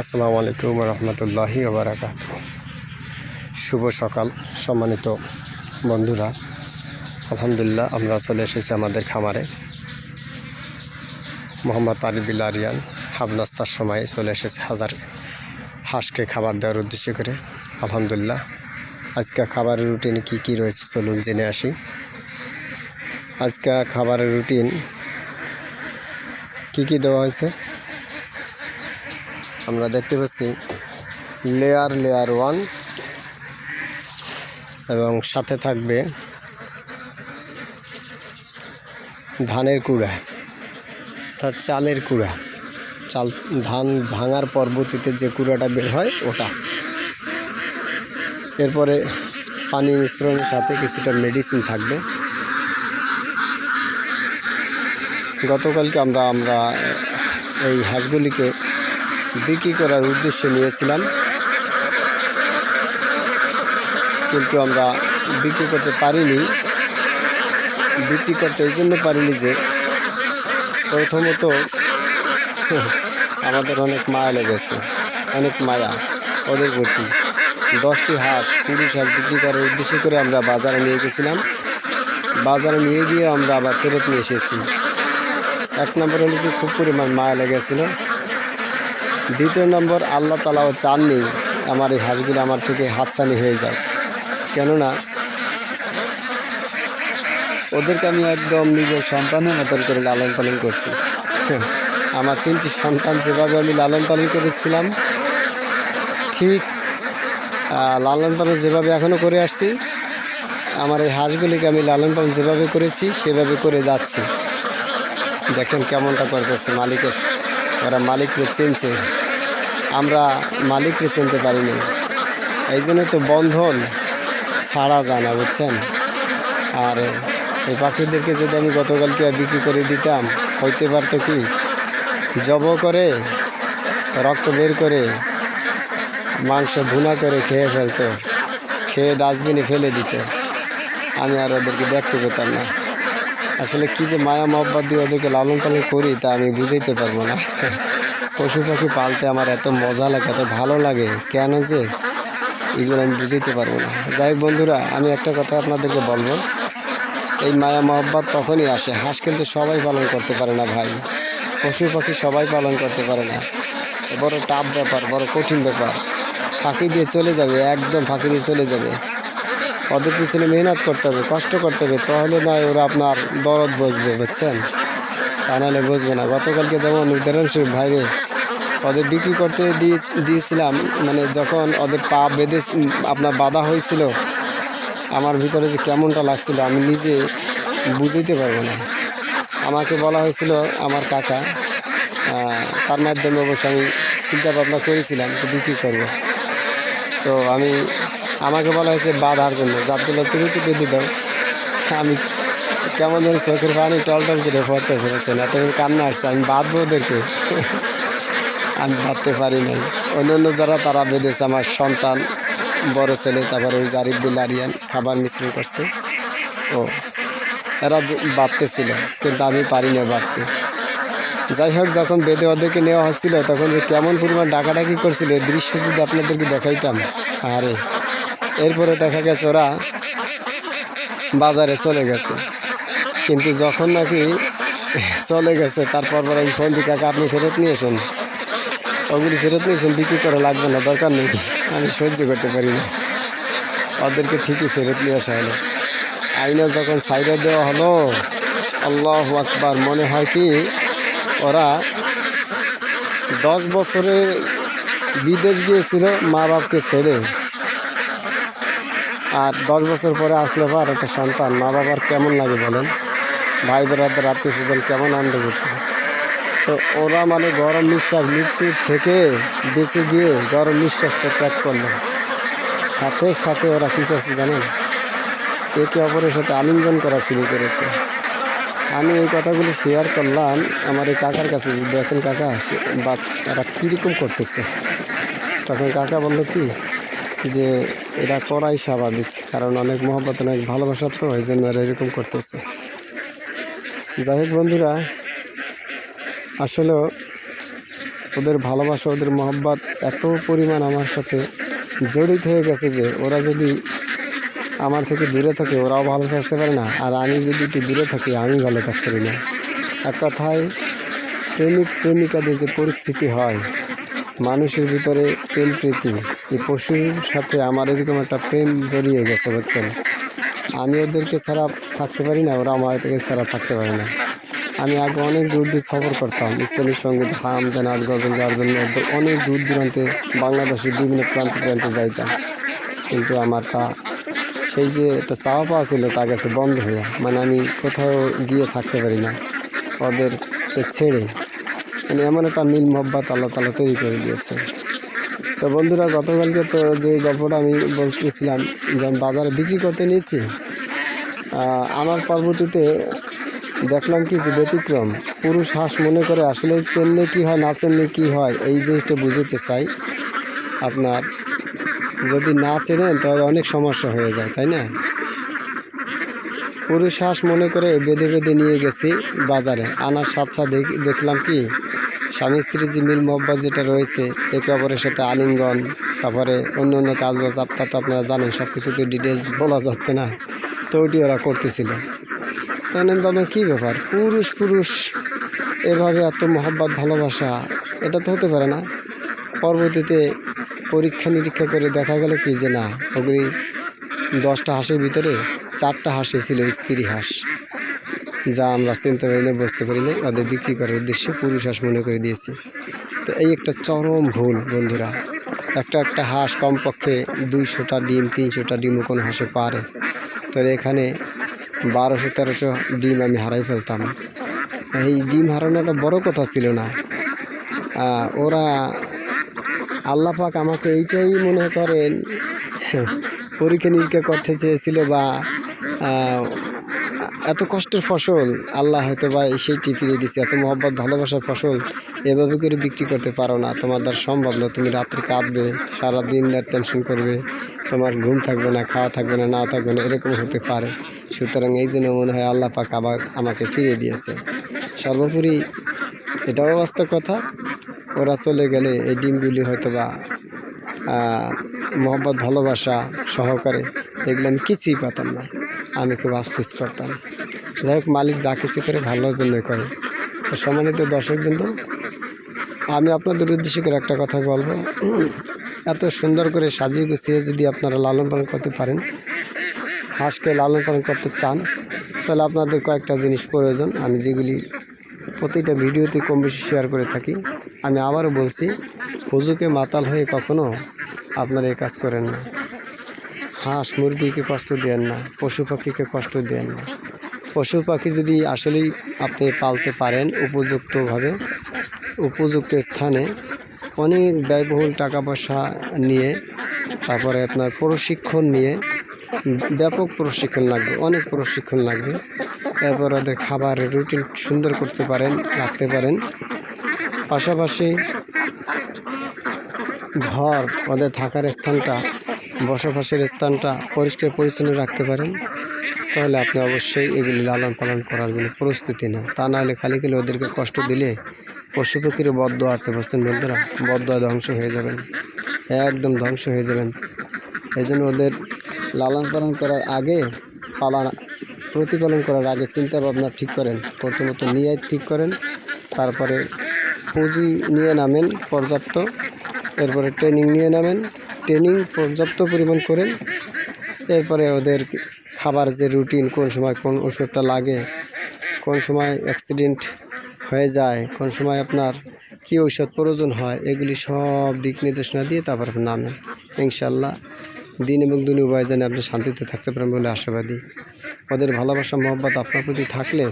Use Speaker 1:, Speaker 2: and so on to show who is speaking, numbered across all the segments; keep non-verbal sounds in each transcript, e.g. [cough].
Speaker 1: আসসালামু আলাইকুম রহমতুল্লাহি ওবরাকাত শুভ সকাল, সম্মানিত বন্ধুরা। আলহামদুলিল্লাহ, আমরা চলে এসেছি আমাদের খামারে। মোহাম্মদ আরিবিল আরিয়ান হাবনাস্তার সময় চলে এসেছে হাজার হাঁসকে খাবার দেওয়ার উদ্দেশ্য করে। আলহামদুলিল্লাহ, আজকে খাবারের রুটিন কি কি রয়েছে চলুন জেনে আসি। আজকে খাবারের রুটিন কি কি দেওয়া হয়েছে? আমরা দেখতে পাচ্ছি লেয়ার লেয়ার ওয়ান এবং সাথে থাকবে ধানের কুড়া, অর্থাৎ চালের কুড়া। চাল ধান ভাঙার পরবর্তীতে যে কুড়াটা বের হয়, ওটা। এরপরে পানি মিশ্রণের সাথে কিছুটা মেডিসিন থাকবে। গতকালকে আমরা আমরা এই হাঁসগুলিকে বিক্রি করার উদ্দেশ্যে নিয়েছিলাম। কিন্তু আমরা বিক্রি করতে পারিনি। বিক্রি করতে এই জন্য পারিনি যে প্রথমত [laughs] আমাদের অনেক মায়া লেগেছে, অনেক মায়া ওদের প্রতি দশটি হাঁস কুড়ি হাঁস বিক্রি করার উদ্দেশ্য করে আমরা বাজারে নিয়ে গেছিলাম। বাজারে নিয়ে গিয়ে আমরা আবার ফেরত নিয়ে এসেছি। এক নম্বর হলো যে খুব পরিমাণ মায়া লেগেছিলো। দ্বিতীয় নম্বর, আল্লাহ তালাও চাননি আমার এই হাঁসগুলো আমার থেকে হাতছানি হয়ে যায় কেননা ওদেরকে আমি একদম নিজের সন্তানের মতন করে লালন পালন করছি। আমার তিনটি সন্তান যেভাবে আমি লালন পালন করেছিলাম, ঠিক লালন পালন যেভাবে এখনও করে আসছি, আমার এই হাঁসগুলিকে আমি লালন পালন যেভাবে করেছি, সেভাবে করে যাচ্ছি। দেখেন কেমনটা করতেছে মালিকের ওরা মালিককে চিনছে। আমরা মালিককে চিনতে পারিনি। এই জন্য তো বন্ধন ছাড়া যায় না, বুঝছেন? আর এই পাখিদেরকে যদি আমি গতকালকে বিক্রি করে দিতাম, হইতে পারতো কি? জব করে, রক্ত বের করে, মাংস ভুনা করে খেয়ে ফেলতো, খেয়ে ডাস্টবিনে ফেলে দিত। আমি আর ওদেরকে দেখতে পেতাম না। আসলে কি যে মায়া মহব্বত দিয়ে ওদেরকে লালন পালন করি তা আমি বুঝাইতে পারব না। পশু পাখি পালতে আমার এত মজা লাগে, এত ভালো লাগে, কেন যে? এগুলো আমি বুঝাইতে পারব না। যাই বন্ধুরা, আমি একটা কথা আপনাদেরকে বলব। এই মায়া মহব্বত তখনই আসে, হাঁস কিন্তু সবাই পালন করতে পারে না ভাই। পশু পাখি সবাই পালন করতে পারে না। বড় টাফ ব্যাপার, বড় কঠিন ব্যাপার। ফাঁকি দিয়ে চলে যাবে, একদম ফাঁকি দিয়ে চলে যাবে। ওদের পিছনে মেহনত করতে হবে, কষ্ট করতে হবে। তাহলে নয় ওরা আপনার দরদ বসবে বুঝছেন? তা নাহলে বুঝবে না। গতকালকে যেমন উদাহরণস্বরূপ ভাইরে ওদের বিক্রি করতে দিয়ে দিয়েছিলাম মানে যখন ওদের পা বেঁধে আপনার বাধা হয়েছিল, আমার ভিতরে যে কেমনটা লাগছিল আমি নিজে বুঝাইতে পারব না। আমাকে বলা হয়েছিল আমার কাকা তার মাধ্যমে অবশ্য আমি চিন্তা ভাবনা করেছিলাম তো বিক্রি করব। তো আমি আমাকে বলা হয়েছে বাঁধার জন্য। জাবদুল্লা তুমি তো বেঁধে দাও। আমি কেমন যেন চোখের পানি টল টল করে পড়তেছে, বুঝছেন? এত কান্না আসছে, আমি বাঁধবো ওদেরকে। আমি বাঁধতে পারি নাই। অন্য অন্য যারা, তারা বেঁধেছে, আমার সন্তান, বড় ছেলে, তারপরে ওই জারিফ বিল আরিয়ান খাবার মিশ্রণ করছে। ও, এরা বাঁধতেছিল, কিন্তু আমি পারি না বাঁধতে। যাই হোক, যখন বেঁধে ওদেরকে নেওয়া হচ্ছিল, তখন যে কেমন পরিমাণ ডাকাডাকি করছিল, এই দৃশ্য যদি আপনাদেরকে দেখাইতাম, আরে। এরপরে দেখা গেছে ওরা বাজারে চলে গেছে। কিন্তু যখন নাকি চলে গেছে, তারপর পর আমি ফোন কাকা, আপনি ফেরত নিয়েছেন ওগুলি ফেরত নিয়েছেন বিক্রি করা লাগবে না, দরকার নেই। আমি সহ্য করতে পারি না। ওদেরকে ঠিকই ফেরত নিয়ে আসা হলো। আইনা যখন সাইডে দেওয়া হলো, আল্লাহ আকবার, মনে হয় কি, ওরা দশ বছরে বিদেশ গিয়েছিল মা বাপকে ছেড়ে। আর দশ বছর পরে আসলে পর একটা সন্তান, মা বাবার কেমন লাগে বলেন? ভাই বেড়াদের আত্মীয় স্বজন কেমন আনন্দ করতে? তো ওরা মানে গরম নিঃশ্বাস মৃত্যুর থেকে বেঁচে গিয়ে গরম নিঃশ্বাসটা ত্যাগ করল। সাথে সাথে ওরা কী করছে জানেন? একে অপরের সাথে আলিঙ্গন করা শুরু করেছে। আমি এই কথাগুলো শেয়ার করলাম। আমার এই কাকার কাছে যে দেখেন কাকা বা এরা কীরকম করতেছে? তখন কাকা বলল কি যে এটা করাই স্বাভাবিক, কারণ অনেক মহব্বত, অনেক ভালোবাসার তো এই জন্য এরা এরকম করতেছে। যাই বন্ধুরা আসলে ওদের ভালোবাসা, ওদের মহব্বত এত পরিমাণ আমার সাথে জড়িত হয়ে গেছে যে ওরা যদি আমার থেকে দূরে থাকে, ওরাও ভালো থাকতে পারে না। আর আমি যদি একটু দূরে থাকি, আমি ভালো থাকতে পারি না। এক কথায় প্রেমিক প্রেমিকাদের যে পরিস্থিতি হয় মানুষের ভিতরে প্রেম প্রীতি। এই পশুর সাথে আমার এরকম একটা প্রেম জড়িয়ে গেছে, বুঝছেন? আমি ওদেরকে ছাড়া থাকতে পারি না, ওরা আমার থেকে ছাড়া থাকতে পারে না। আমি আগে অনেক দূর দূর সফর করতাম ইসলামী সংগীত হাম জানাত গজল গাওয়ার জন্য অনেক দূর দূরান্তে বাংলাদেশের বিভিন্ন প্রান্তে প্রান্তে যাইতাম। কিন্তু আমার তা, সেই যে একটা চাওয়া পাওয়া ছিল তা গেছে বন্ধ হয়ে মানে আমি কোথাও গিয়ে থাকতে পারি না। ওদেরকে ছেড়ে মানে এমন একটা মিল মহব্বত আল্লাহ তালা তৈরি করে দিয়েছে। তো বন্ধুরা, গতকালকে তো যে গল্পটা আমি বলতেছিলাম যে আমি বাজারে বিক্রি করতে নিয়েছি আমার পরবর্তীতে দেখলাম কি যে ব্যতিক্রম। পুরুষ হাঁস মনে করে আসলে চেনলে কি হয়, না চেনলে কি হয়, এই জিনিসটা বুঝতে চাই আপনার। যদি না চেনেন, তাহলে অনেক সমস্যা হয়ে যায়, তাই না? পুরুষ হাঁস মনে করে বেঁধে বেঁধে নিয়ে গেছি বাজারে। আনার সাথে সাথে দেখ- দেখলাম কি স্বামী স্ত্রীর যে মিল মহব্বত যেটা রয়েছে, একে অপরের সাথে আলিঙ্গন, তারপরে অন্য অন্য কাজ বাজ আপনার তো আপনারা জানেন সব কিছুতে ডিটেলস বলা যাচ্ছে না। তো ওটি ওরা করতেছিল। তখন আমি কী ব্যাপার? পুরুষ পুরুষ, এভাবে এত মহব্বত, ভালোবাসা, এটা তো হতে পারে না। পরবর্তীতে পরীক্ষা নিরীক্ষা করে দেখা গেল কি যে না, ওগুলি দশটা হাঁসের ভিতরে চারটা হাঁসই ছিল, স্ত্রী হাঁস। যা আমরা চিনতে পারি না, বুঝতে পারি না ওদের বিক্রি করার উদ্দেশ্যে পুরুষ হাঁস মনে করে দিয়েছি। তো এই একটা চরম ভুল, বন্ধুরা। একটা একটা হাঁস কমপক্ষে দুইশোটা ডিম, তিনশোটা ডিমও কোনো হাঁসে পারে। তো এখানে বারোশো, তেরোশো ডিম আমি হারাই ফেলতাম। এই ডিম হারানো একটা বড় কথা ছিল না। ওরা আল্লাহ পাক আমাকে এইটাই মনে করেন পরীক্ষা নিরীক্ষা করতে চেয়েছিল বা এত কষ্টের ফসল, আল্লাহ হয়তো বা সেইটি ফিরিয়ে দিচ্ছে এত মহব্বত, ভালোবাসার ফসল এভাবে করে বিক্রি করতে পারো না। তোমার দ্বারা সম্ভব না, তুমি রাত্রে কাঁদবে সারাদিন রাত টেনশন করবে, তোমার ঘুম থাকবে না, খাওয়া থাকবে না না থাকবে না, এরকম হতে পারে। সুতরাং এই জন্য মনে হয় আল্লাহ পাক আবার আমাকে ফিরিয়ে দিয়েছে। সর্বোপরি এটাও বাস্তব কথা, ওরা চলে গেলে এই ডিমগুলি হয়তো বা মোহব্বত, ভালোবাসা সহকারে এগুলো আমি কিছুই পাতাম না। আমি খুব আফসোস করতাম। যাই হোক, মালিক যা কিছু করে ভালোর জন্য করে। সম্মানিত দর্শক বিন্দু আমি আপনাদের উদ্দেশ্য করে একটা কথা বলব। এত সুন্দর করে সাজিয়ে গুছিয়ে যদি আপনারা লালন পালন করতে পারেন হাঁসকে লালন পালন করতে চান, তাহলে আপনাদের কয়েকটা জিনিস প্রয়োজন। আমি যেগুলি প্রতিটা ভিডিওতে কম বেশি শেয়ার করে থাকি, আমি আবারও বলছি, হুজুকে মাতাল হয়ে কখনো আপনারা এই কাজ করেন না। হাঁস মুরগিকে কষ্ট দেন না, পশু পাখিকে কষ্ট দেন না। পশু পাখি যদি আসলেই আপনি পালতে পারেন উপযুক্তভাবে, উপযুক্ত স্থানে অনেক ব্যয়বহুল টাকা পয়সা নিয়ে, তারপরে আপনার প্রশিক্ষণ নিয়ে, ব্যাপক প্রশিক্ষণ লাগবে, অনেক প্রশিক্ষণ লাগবে। এরপর ওদের খাবার রুটিন সুন্দর করতে পারেন, রাখতে পারেন। পাশাপাশি ঘর, ওদের থাকার স্থানটা, বসবাসের স্থানটা পরিষ্কার পরিচ্ছন্ন রাখতে পারেন। তাহলে আপনি অবশ্যই এগুলি লালন পালন করার জন্য প্রস্তুতি না তা নাহলে খালি খালি ওদেরকে কষ্ট দিলে পশু পাখির বদ্ধ আছে বলছেন বন্ধুরা? বদ্ধ ধ্বংস হয়ে যাবেন। একদম ধ্বংস হয়ে যাবেন। এই জন্য ওদের লালন পালন করার আগে পালন, প্রতিপালন করার আগে চিন্তা ভাবনা ঠিক করেন। প্রথমত নিয়ে ঠিক করেন, তারপরে পুঁজি নিয়ে নামেন পর্যাপ্ত, এরপরে ট্রেনিং নিয়ে নামেন। ট্রেনিং পর্যাপ্ত পরিমাণ করেন, এরপরে ওদের খাবার যে রুটিন কোন সময় কোন ওষুধটা লাগে, কোন সময় অ্যাক্সিডেন্ট হয়ে যায়, কোন সময় আপনার কী ঔষধ প্রয়োজন হয়, এগুলি সব দিক নির্দেশনা দিয়ে তারপর আপনি নামেন। ইনশাল্লাহ দিন এবং দিন উভয় যেন আপনি শান্তিতে থাকতে পারেন বলে আশাবাদী। ওদের ভালোবাসা, মহব্বত আপনার প্রতি থাকলে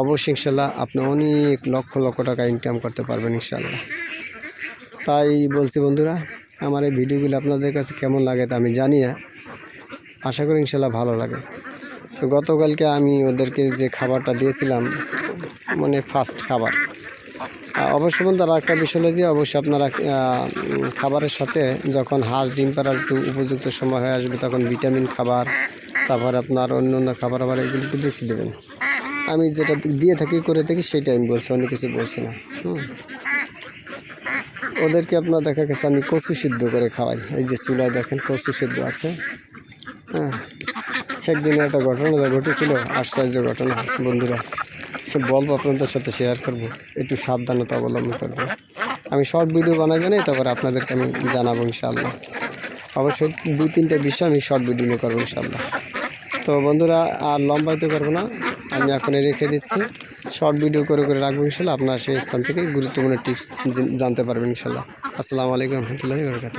Speaker 1: অবশ্যই ইনশাল্লাহ আপনি অনেক লক্ষ লক্ষ টাকা ইনকাম করতে পারবেন ইনশাল্লাহ তাই বলছি বন্ধুরা, আমার এই ভিডিওগুলো আপনাদের কাছে কেমন লাগে তা আমি জানি না। আশা করি ইনশাল্লাহ ভালো লাগে। তো গতকালকে আমি ওদেরকে যে খাবারটা দিয়েছিলাম মানে ফার্স্ট খাবার অবশ্য বন্ধু আর একটা বিষয় হলো যে অবশ্যই আপনারা খাবারের সাথে যখন হাঁস, ডিম পাড়ার একটু উপযুক্ত সময় হয়ে আসবে, তখন ভিটামিন খাবার, তারপর আপনার অন্য অন্য খাবার আবার এগুলো একটু বেশি দেবেন। আমি যেটা দিয়ে থাকি, করে থাকি, সেটাই আমি বলছি, অন্য কিছু বলছি না। হুম। ওদেরকে আপনার দেখা গেছে, আমি কচু সিদ্ধ করে খাওয়াই। এই যে চুলায় দেখেন কচু সিদ্ধ আছে। হ্যাঁ। একদিনে একটা ঘটনা যা ঘটেছিল, আশ্চর্য ঘটনা, বন্ধুরা। বলব আপনাদের সাথে শেয়ার করব। একটু সাবধানতা অবলম্বন করব। আমি শর্ট ভিডিও বানাবেন তারপর আপনাদেরকে আমি জানাব ইনশাল্লাহ অবশ্যই দুই, তিনটে বিষয় আমি শর্ট ভিডিও নিয়ে করব ইনশাল্লাহ তো বন্ধুরা, আর লম্বাইতে পারব না। আমি এখন রেখে দিচ্ছি। শর্ট ভিডিও করে করে রাখব ইনশাল্লাহ আপনার সেই স্থান থেকে গুরুত্বপূর্ণ টিপস জানতে পারবেন ইনশাল্লাহ আসসালামু আলাইকুম রহমতুল্লাহি বরকাত